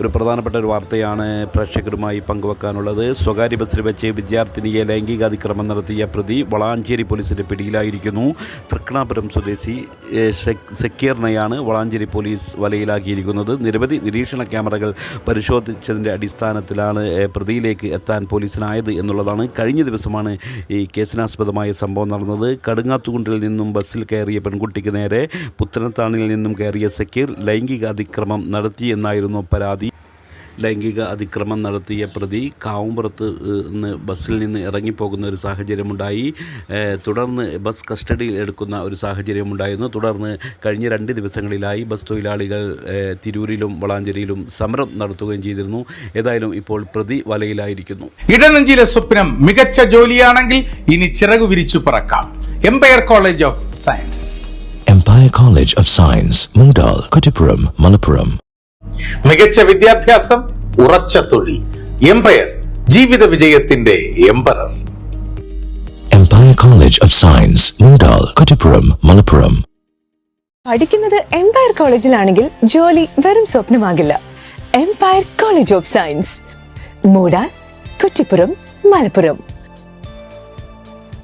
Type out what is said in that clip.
ഒരു പ്രധാനപ്പെട്ട ഒരു വാർത്തയാണ് പ്രേക്ഷകരുമായി പങ്കുവെക്കാനുള്ളത്. സ്വകാര്യ ബസ്സിൽ വെച്ച് വിദ്യാർത്ഥിനിയെ ലൈംഗിക അതിക്രമം നടത്തിയ പ്രതി വളാഞ്ചേരി പോലീസിന്റെ പിടിയിലായിരിക്കുന്നു. തൃക്കണാപുരം സ്വദേശി സെക്കീറിനെയാണ് വളാഞ്ചേരി പോലീസ് വലയിലാക്കിയിരിക്കുന്നത്. നിരവധി നിരീക്ഷണ ക്യാമറകൾ പരിശോധിച്ചതിന്റെ അടിസ്ഥാനത്തിലാണ് പ്രതിയിലേക്ക് എത്താൻ പോലീസിനായത് എന്നുള്ളതാണ്. കഴിഞ്ഞ ദിവസമാണ് ഈ കേസിനാസ്പദമായ സംഭവം നടന്നത്. കടുങ്ങാത്തുകുണ്ടിൽ നിന്നും ബസ്സിൽ കയറിയ പെൺകുട്ടിക്ക് നേരെ പുത്തനത്താണിൽ നിന്നും കയറിയ സക്കീർ ലൈംഗിക അതിക്രമം നടത്തിയെന്നായിരുന്നു പരാതി. ലൈംഗിക അതിക്രമം നടത്തിയ പ്രതി കാവുംപുറത്ത് നിന്ന് ബസ്സിൽ നിന്ന് ഇറങ്ങിപ്പോകുന്ന ഒരു സാഹചര്യമുണ്ടായി. തുടർന്ന് ബസ് കസ്റ്റഡിയിൽ എടുക്കുന്ന ഒരു സാഹചര്യമുണ്ടായിരുന്നു. തുടർന്ന് കഴിഞ്ഞ രണ്ട് ദിവസങ്ങളിലായി ബസ് തൊഴിലാളികൾ തിരൂരിലും വളാഞ്ചേരിയിലും സമരം നടത്തുകയും ചെയ്തിരുന്നു. ഏതായാലും ഇപ്പോൾ പ്രതി വലയിലായിരിക്കുന്നു. ഇടനെഞ്ചിലെ സ്വപ്നം മികച്ച ജോലിയാണെങ്കിൽ ഇനി ചിറകു വിരിച്ചു പറക്കാം. Empire College of Science Empire College of Science Mundal, Kuttipuram, Malappuram. മികച്ച വിദ്യാഭ്യാസം ഉറച്ച തൊഴിൽ എംപയർ ജീവിത വിജയത്തിന്റെ Empire Empire College of Science Kuttippuram Malappuram പഠിക്കുന്നത് എംപയർ കോളേജിലാണെങ്കിൽ ജോലി വെറും സ്വപ്നമാകില്ല. Empire College of Science Mundal Kuttippuram Malappuram.